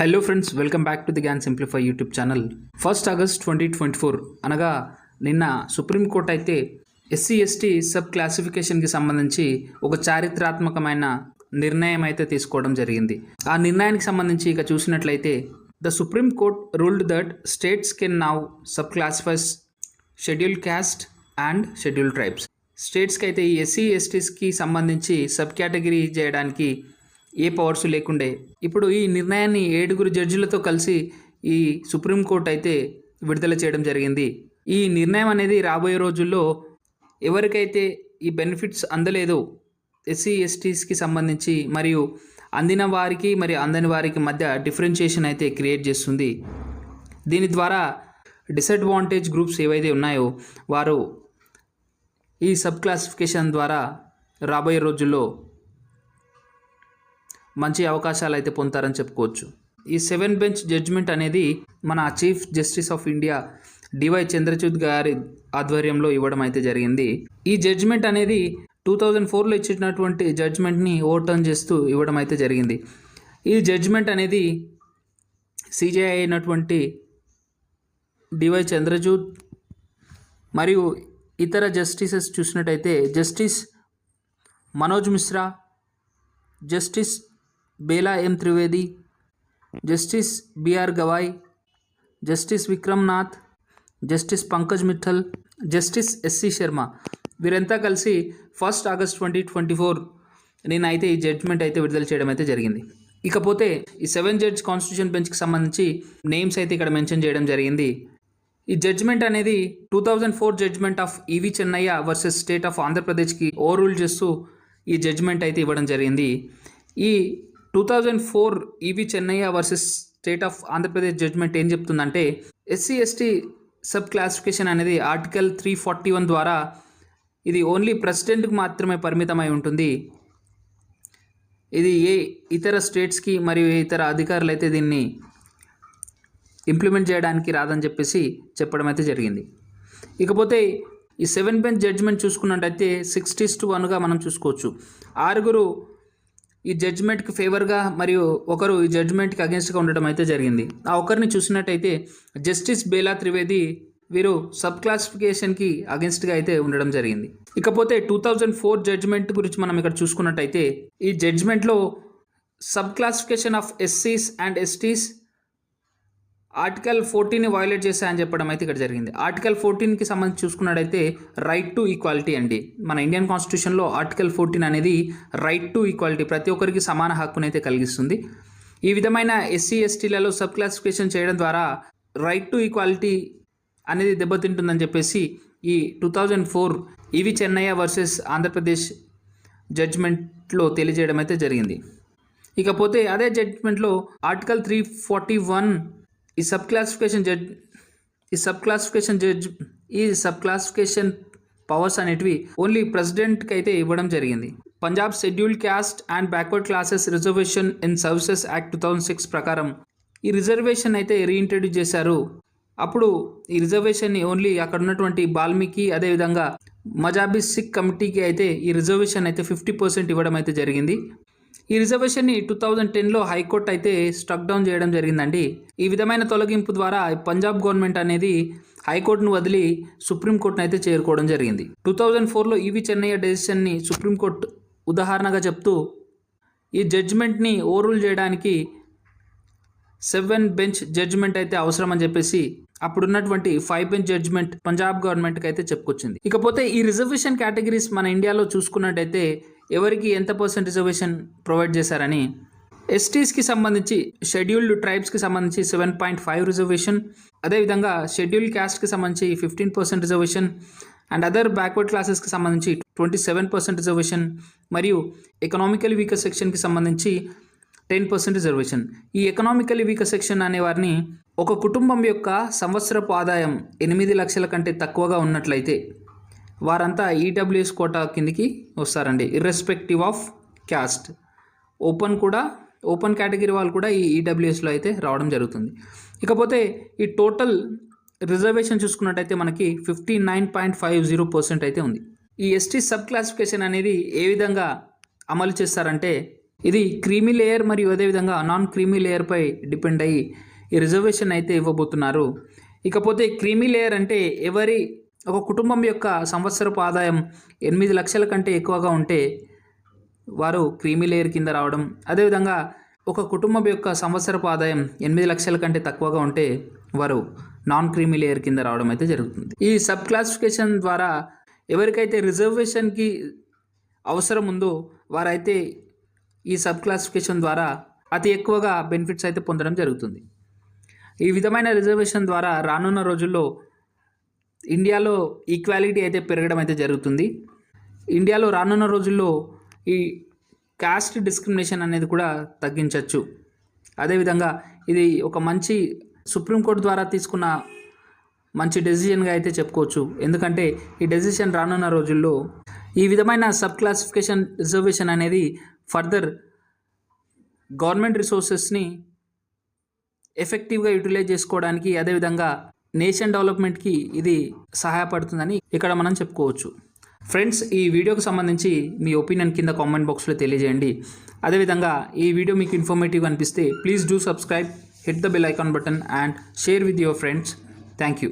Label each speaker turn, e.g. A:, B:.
A: Hello friends welcome back to the Gyan simplify YouTube channel first August twenty twenty four అనగా నిన్న supreme court అయితే SC ST sub క్లాసిఫికేషన్కి సంబంధించి ఒక చారిత్రాత్మకమైన నిర్ణయం అయితే తీసుకోవడం జరిగింది. ఆ నిర్ణయానికి సంబంధించి ఇక చూసినట్లయితే the supreme court ruled that states can now sub classifies schedule caste and schedule tribes స్టేట్స్కి అయితే ఈ ఎస్సీ ఎస్టీస్కి సంబంధించి సబ్ కేటగిరీ చేయడానికి ఏ పవర్స్ లేకుండే. ఇప్పుడు ఈ నిర్ణయాన్ని ఏడుగురు జడ్జిలతో కలిసి ఈ సుప్రీంకోర్టు అయితే విడుదల చేయడం జరిగింది. ఈ నిర్ణయం అనేది రాబోయే రోజుల్లో ఎవరికైతే ఈ బెనిఫిట్స్ అందలేదో ఎస్సీ ఎస్టీస్కి సంబంధించి మరియు అందిన వారికి మరియు అందని వారికి మధ్య డిఫరెన్షియేషన్ అయితే క్రియేట్ చేస్తుంది. దీని ద్వారా డిసడ్వాంటేజ్ గ్రూప్స్ ఏవైతే ఉన్నాయో వారు ఈ సబ్ క్లాసిఫికేషన్ ద్వారా రాబోయే రోజుల్లో మంచి అవకాశాలు అయితే పొందుతారని చెప్పుకోవచ్చు. ఈ సెవెన్ బెంచ్ జడ్జిమెంట్ అనేది మన chief justice of India DY Chandrachud గారి ఆధ్వర్యంలో ఇవ్వడం అయితే జరిగింది. ఈ జడ్జిమెంట్ అనేది టూ థౌజండ్ ఫోర్లో ఇచ్చినటువంటి జడ్జిమెంట్ని ఓవర్టర్న్ చేస్తూ ఇవ్వడం అయితే జరిగింది. ఈ జడ్జిమెంట్ అనేది సిజేఐ అయినటువంటి డివై చంద్రచూడ్ మరియు ఇతర జస్టిసెస్ చూసినట్టయితే justice Manoj Mishra justice Bela M Trivedi justice BR Gavai justice Vikram Nath justice Pankaj Mithal justice SC Sharma. వీరంతా కలిసి first August twenty twenty four నేనైతే ఈ జడ్జ్మెంట్ అయితే విడుదల చేయడం అయితే జరిగింది. ఇకపోతే ఈ సెవెన్ జడ్జ్ కాన్స్టిట్యూషన్ బెంచ్కి సంబంధించి నేమ్స్ అయితే ఇక్కడ మెన్షన్ చేయడం జరిగింది. ఈ జడ్జ్మెంట్ అనేది two thousand four judgement of EV Chinnaiah versus state of ఆంధ్రప్రదేశ్కి ఓవర్ రూల్ చేస్తూ ఈ జడ్జ్మెంట్ అయితే ఇవ్వడం జరిగింది. ఈ two thousand four EV Chinnaiah versus state of Andhra Pradesh judgement ఏం చెప్తుందంటే ఎస్సీ ఎస్టీ సబ్ క్లాసిఫికేషన్ అనేది ఆర్టికల్ త్రీ ఫార్టీ వన్ ద్వారా ఇది ఓన్లీ ప్రెసిడెంట్కి మాత్రమే పరిమితమై ఉంటుంది. ఇది ఏ ఇతర స్టేట్స్కి మరియు ఏ ఇతర అధికారులు అయితే దీన్ని ఇంప్లిమెంట్ చేయడానికి రాదని చెప్పేసి చెప్పడం అయితే జరిగింది. ఇకపోతే ఈ సెవెన్ బెంచ్ జడ్జిమెంట్ చూసుకున్నట్టయితే సిక్స్టీస్ టు వన్గా మనం చూసుకోవచ్చు. ఆరుగురు ఈ జడ్జ్మెంట్కి ఫేవర్గా మరియు ఒకరు ఈ జడ్జ్మెంట్కి అగేన్స్ట్గా ఉండడం అయితే జరిగింది. ఆ ఒకరిని చూసినట్టయితే జస్టిస్ బేలా త్రివేది వీరు సబ్ క్లాసిఫికేషన్కి అగెన్స్ట్గా అయితే ఉండడం జరిగింది. ఇకపోతే టూ థౌజండ్ ఫోర్ జడ్జ్మెంట్ గురించి మనం ఇక్కడ చూసుకున్నట్టయితే ఈ జడ్జ్మెంట్లో సబ్ క్లాసిఫికేషన్ ఆఫ్ ఎస్సీస్ అండ్ ఎస్టీస్ ఆర్టికల్ ఫోర్టీన్ని వైలేట్ చేశాయని చెప్పడం అయితే ఇక్కడ జరిగింది. ఆర్టికల్ ఫోర్టీన్కి సంబంధించి చూసుకున్నట్టయితే రైట్ టు ఈక్వాలిటీ అండి. మన ఇండియన్ కాన్స్టిట్యూషన్లో ఆర్టికల్ ఫోర్టీన్ అనేది రైట్ టు ఈక్వాలిటీ ప్రతి ఒక్కరికి సమాన హక్కునైతే కలిగిస్తుంది. ఈ విధమైన ఎస్సీ ఎస్టీలలో సబ్ క్లాసిఫికేషన్ చేయడం ద్వారా రైట్ టు ఈక్వాలిటీ అనేది దెబ్బతింటుందని చెప్పేసి ఈ two thousand four EV Chinnaiah versus Andhra Pradesh జడ్జ్మెంట్లో తెలియజేయడం అయితే జరిగింది. ఇకపోతే అదే జడ్జ్మెంట్లో ఆర్టికల్ త్రీ ఫార్టీ వన్ ఈ సబ్ క్లాసిఫికేషన్ జడ్జ్ ఈ సబ్ క్లాసిఫికేషన్ జడ్జ్ ఈ సబ్ క్లాసిఫికేషన్ పవర్స్ అనేటివి ఓన్లీ ప్రెసిడెంట్కి అయితే ఇవ్వడం జరిగింది. Punjab schedule caste and backward classes reservation in services act two thousand six ప్రకారం ఈ రిజర్వేషన్ అయితే రీఇంట్రడ్యూస్ చేశారు. అప్పుడు ఈ రిజర్వేషన్ని ఓన్లీ అక్కడ ఉన్నటువంటి బాల్మీకి అదేవిధంగా మజాబీ సిక్ కమిటీకి అయితే ఈ రిజర్వేషన్ అయితే ఫిఫ్టీ పర్సెంట్ ఇవ్వడం అయితే జరిగింది. ఈ రిజర్వేషన్ని టూ థౌజండ్ టెన్లో హైకోర్టు అయితే స్ట్రక్ డౌన్ చేయడం జరిగిందండి. ఈ విధమైన తొలగింపు ద్వారా పంజాబ్ గవర్నమెంట్ అనేది హైకోర్టును వదిలి సుప్రీంకోర్టును అయితే చేరుకోవడం జరిగింది. టూ థౌజండ్ ఫోర్లో ఈవి చెన్నయ్య డెసిషన్ని సుప్రీంకోర్టు ఉదాహరణగా చెప్తూ ఈ జడ్జిమెంట్ని ఓవరూల్ చేయడానికి సెవెన్ బెంచ్ జడ్జిమెంట్ అయితే అవసరం అని చెప్పేసి అప్పుడున్నటువంటి ఫైవ్ బెంచ్ జడ్జిమెంట్ పంజాబ్ గవర్నమెంట్కి అయితే చెప్పుకొచ్చింది. ఇకపోతే ఈ రిజర్వేషన్ కేటగిరీస్ మన ఇండియాలో చూసుకున్నట్టయితే ఎవరికి ఎంత పర్సెంట్ రిజర్వేషన్ ప్రొవైడ్ చేశారని? ఎస్టీస్కి సంబంధించి షెడ్యూల్డ్ ట్రైబ్స్కి సంబంధించి సెవెన్ పాయింట్ ఫైవ్ రిజర్వేషన్ అదేవిధంగా షెడ్యూల్డ్ క్యాస్ట్కి సంబంధించి fifteen percent reservation and other backward క్లాసెస్కి సంబంధించి ట్వంటీ సెవెన్ పర్సెంట్ రిజర్వేషన్ మరియు ఎకనామికల్ వీకర్ సెక్షన్కి సంబంధించి టెన్ పర్సెంట్ రిజర్వేషన్ ఈ ఎకనామికల్ వీకర్ సెక్షన్ అనే వారిని ఒక కుటుంబం యొక్క సంవత్సరపు ఆదాయం ఎనిమిది లక్షల కంటే తక్కువగా ఉన్నట్లయితే వారంతా ఈడబ్ల్యూఎస్ కోటా కిందికి వస్తారండి. ఇర్రెస్పెక్టివ్ ఆఫ్ క్యాస్ట్ ఓపెన్ కూడా ఓపెన్ కేటగిరీ వాళ్ళు కూడా ఈ ఈడబ్ల్యూఎస్లో అయితే రావడం జరుగుతుంది. ఇకపోతే ఈ టోటల్ రిజర్వేషన్ చూసుకున్నట్టయితే మనకి fifty nine point five zero percent అయితే ఉంది. ఈ ఎస్టీ సబ్ క్లాసిఫికేషన్ అనేది ఏ విధంగా అమలు చేస్తారంటే ఇది క్రీమీ లేయర్ మరియు అదేవిధంగా నాన్ క్రీమీ లేయర్పై డిపెండ్ అయ్యి ఈ రిజర్వేషన్ అయితే ఇవ్వబోతున్నారు. ఇకపోతే క్రీమీ లేయర్ అంటే ఎవరి ఒక కుటుంబం యొక్క సంవత్సరపు ఆదాయం ఎనిమిది లక్షల కంటే ఎక్కువగా ఉంటే వారు క్రీమీ లేయర్ కింద రావడం అదేవిధంగా ఒక కుటుంబం యొక్క సంవత్సరపు ఆదాయం ఎనిమిది లక్షల కంటే తక్కువగా ఉంటే వారు నాన్ క్రీమీ లేయర్ కింద రావడం అయితే జరుగుతుంది. ఈ సబ్ క్లాసిఫికేషన్ ద్వారా ఎవరికైతే రిజర్వేషన్కి అవసరం ఉందో వారైతే ఈ సబ్ క్లాసిఫికేషన్ ద్వారా అతి ఎక్కువగా బెనిఫిట్స్ అయితే పొందడం జరుగుతుంది. ఈ విధమైన రిజర్వేషన్ ద్వారా రానున్న రోజుల్లో ఇండియాలో ఈక్వాలిటీ అయితే పెరగడం అయితే జరుగుతుంది. ఇండియాలో రానున్న రోజుల్లో ఈ కాస్ట్ డిస్క్రిమినేషన్ అనేది కూడా తగ్గించవచ్చు అదేవిధంగా ఇది ఒక మంచి సుప్రీంకోర్టు ద్వారా తీసుకున్న మంచి డెసిషన్గా అయితే చెప్పుకోవచ్చు. ఎందుకంటే ఈ డెసిషన్ రానున్న రోజుల్లో ఈ విధమైన సబ్ క్లాసిఫికేషన్ రిజర్వేషన్ అనేది ఫర్దర్ గవర్నమెంట్ రిసోర్సెస్ని ఎఫెక్టివ్గా యూటిలైజ్ చేసుకోవడానికి అదేవిధంగా నేషన్ డెవలప్మెంట్కి ఇది సహాయపడుతుందని ఇక్కడ మనం చెప్పుకోవచ్చు. ఫ్రెండ్స్ ఈ వీడియోకి సంబంధించి మీ ఒపీనియన్ కింద కామెంట్ బాక్స్లో తెలియజేయండి. అదేవిధంగా ఈ వీడియో మీకు ఇన్ఫర్మేటివ్ అనిపిస్తే please do subscribe hit the bell icon button and share with your friends. Thank you.